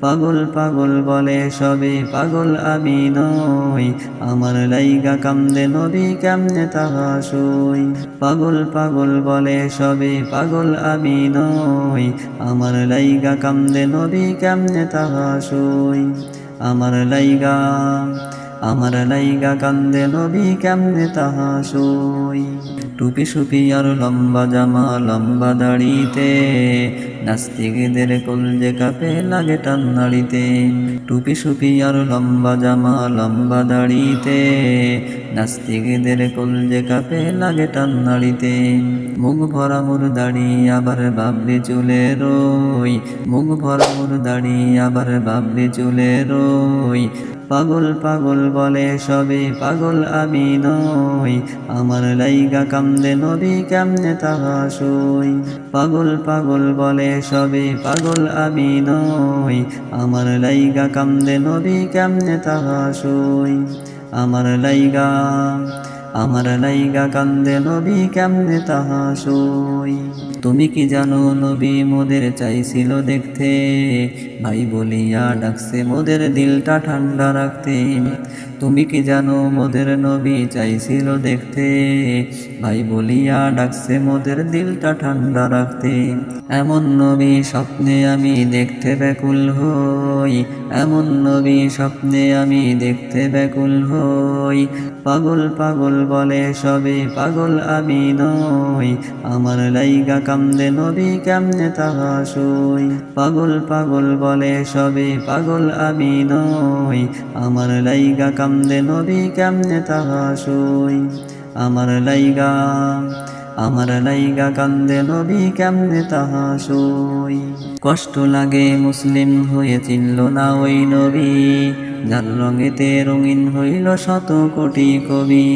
পাগল পাগল বলে, সবে পাগল আমি নই। আমার লাইগা কামদে নবী কেমনে তাহা সই? পাগল পাগল বলে, সবে পাগল আমি নই। আমার লাইগা কামদে নবী কেমনে তাহা সই? আমার লাইগা আমার লাইগা কান্দে, নবী কেমনে তাহা সই? টুপি সুপি আর লম্বা জামা, লম্বা দাড়িতে নাস্তিকদের কলজে কাপে লাগে টান নাড়িতে টুপি সুপি আর লম্বা জামা, লম্বা দাড়িতে। নাস্তিকদের কলজে কাপে লাগে টান নাড়িতে মুখ ভরা মোর দাড়ি আবার বাবলি চুলে রই। মুখ ভরা মোর দাড়ি আবার বাবলি চুলে রই। পাগল পাগল বলে সবে পাগল আমি নই, আমার লাইগা কামদে নবী কেমনে তাহা সই পাগল পাগল বলে সবে পাগল আমি নই। আমার লাইগা কামদে নবী কেমনে তাহা সই? আমার লাইগা আমার লাইগা কান্দে নবী কেমনে তাহা সই? তুমি কি জানো নবী মোদের চাইছিল দেখতে? ভাই বলিয়া ডাকছে মোদের দিলটা ঠান্ডা রাখতে। তুমি কি জানো মোদের নবী চাইছিল দেখতে? ভাই বলিয়া ডাকছে মোদের দিলটা ঠান্ডা রাখতে। এমন নবী স্বপ্নে আমি দেখতে ব্যাকুল হই। এমন নবী স্বপ্নে আমি দেখতে ব্যাকুল হই। পাগল পাগল বলে সবে পাগল আমি নই। আমার লাইগা কামদে নবী কেমনে তাহা সই পাগল পাগল বলে সবে পাগল আমি নই। আমার লাইগা কামদে নবী কেমনে তাহা সই আমার লাইগা আমার লাইগা কান্দে নবী কেমনে তাহা সই কষ্ট লাগে মুসলিম হয়ে চিনল না ওই নবী। যার রঙেতে রঙিন হইল শত কোটি কবি।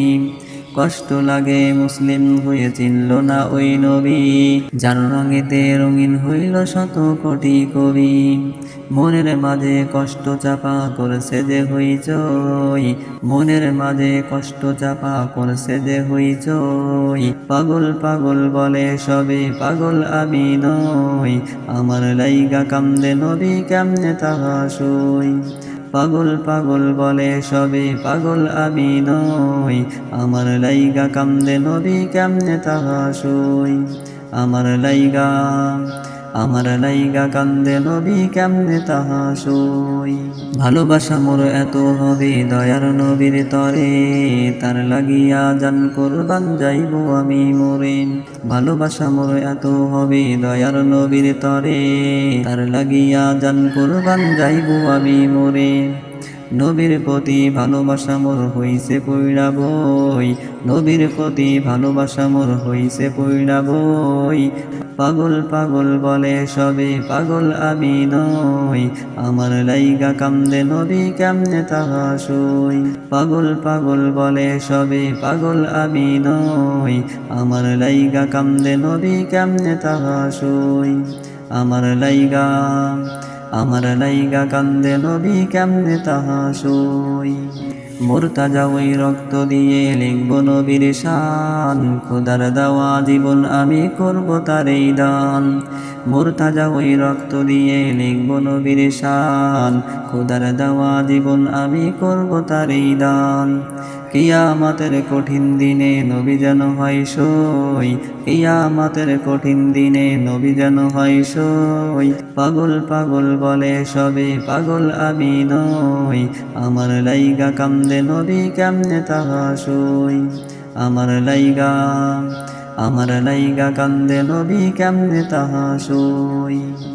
কষ্ট লাগে, মুসলিম হয়ে চিনল না ওই নবী। যার রঙেতে রঙিন হইল শত কোটি কবি। মনের মাঝে কষ্ট চাপা করছে যে হইচই। মনের মাঝে কষ্ট চাপা করছে যে হইচই। পাগল পাগল বলে, সবে পাগল আমি নই। আমার লাইগা কামদে নবী কেমনে তাহা সই? পাগল পাগল বলে, সবে পাগল আমি নই। আমার লাইগা কামদে নবী কেমনে তাহা সই? আমার লাইগা আমার লাইগা কান্দে নবী কেমনে তাহা সই? ভালোবাসা মোর এত হবে দয়ার নবীর তরে, তার লাগিয়া জান করবান যাইব আমি মোরে। ভালোবাসা মোর এত হবে দয়ার নবীর তরে, তার লাগিয়া জান করবান যাইব আমি মোরে। নবীর প্রতি ভালোবাসা মোর হইছে পইড়া বই। নবীর প্রতি ভালোবাসা মোর হইছে পইড়া বই। পাগল পাগল বলে সবে পাগল আমি নই। আমার লাইগা কামদে নবী কেমনে তাহা সই? পাগল পাগল বলে সবে পাগল আমি নই। আমার লাইগা কামদে নবী কেমনে তাহা সই? আমার লাইগা আমার লাইগা কান্দে নবী কেমনে তাহা সই? মোরতা ওই রক্ত দিয়ে লিখব নবীর শান। খোদার দেওয়া জীবন আমি করব তার এই দান। মোরতা ওই রক্ত দিয়ে লিখব নবীর শান। খোদার দেওয়া জীবন আমি করব এই দান। কিয়ামাতের কঠিন দিনে নবী যেন হয় সই। কিয়ামাতের কঠিন দিনে নবী যেন হয় সই। পাগল পাগল বলে সবে পাগল আমি নই। আমার লাইগা কামদে নবী কেমনে তাহা সই? আমার লাইগা আমার লাইগা কান্দে নবী কেমনে তাহা সই?